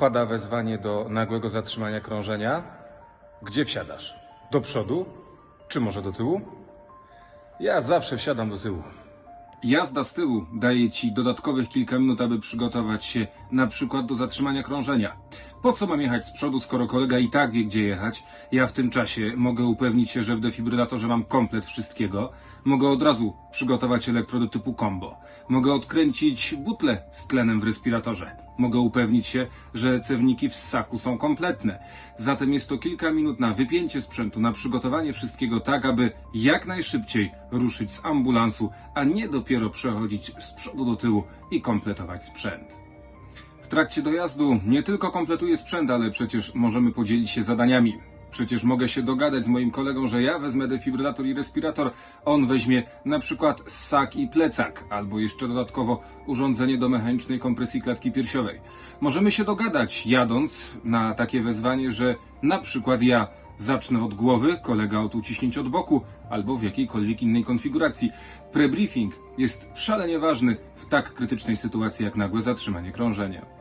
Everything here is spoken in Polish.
pada wezwanie do nagłego zatrzymania krążenia, gdzie wsiadasz? Do przodu? Czy może do tyłu? Ja zawsze wsiadam do tyłu. Jazda z tyłu daje ci dodatkowych kilka minut, aby przygotować się na przykład do zatrzymania krążenia. Po co mam jechać z przodu, skoro kolega i tak wie, gdzie jechać? Ja w tym czasie mogę upewnić się, że w defibrylatorze mam komplet wszystkiego. Mogę od razu przygotować elektrody typu combo. Mogę odkręcić butlę z tlenem w respiratorze. Mogę upewnić się, że cewniki w ssaku są kompletne. Zatem jest to kilka minut na wypięcie sprzętu, na przygotowanie wszystkiego tak, aby jak najszybciej ruszyć z ambulansu, a nie dopiero przechodzić z przodu do tyłu i kompletować sprzęt. Trakcie dojazdu nie tylko kompletuję sprzęt, ale przecież możemy podzielić się zadaniami. Przecież mogę się dogadać z moim kolegą, że ja wezmę defibrylator i respirator, on weźmie na przykład ssak i plecak, albo jeszcze dodatkowo urządzenie do mechanicznej kompresji klatki piersiowej. Możemy się dogadać, jadąc na takie wezwanie, że na przykład ja zacznę od głowy, kolega od uciśnięć od boku, albo w jakiejkolwiek innej konfiguracji. Prebriefing jest szalenie ważny w tak krytycznej sytuacji jak nagłe zatrzymanie krążenia.